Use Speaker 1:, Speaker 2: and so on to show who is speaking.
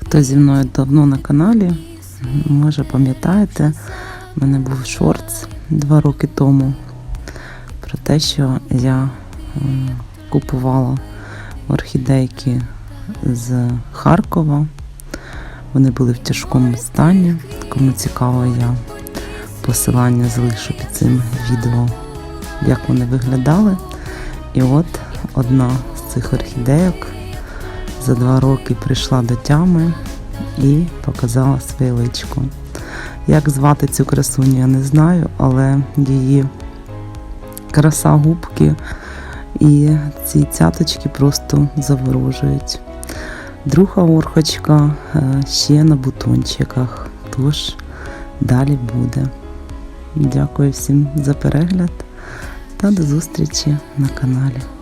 Speaker 1: Хто зі мною давно на каналі, може пам'ятаєте, в мене був шортс два роки тому про те, що я купувала орхідейки з Харкова. Вони були в тяжкому стані. Кому цікаво, я посилання залишу під цим відео, як вони виглядали. І от одна з цих орхідейок за два роки прийшла до тями і показала своє личко. Як звати цю красуню, я не знаю, але її краса губки і ці цяточки просто заворожують. Друга орхочка е, ще на бутончиках, тож далі буде. Дякую всім за перегляд та до зустрічі на каналі.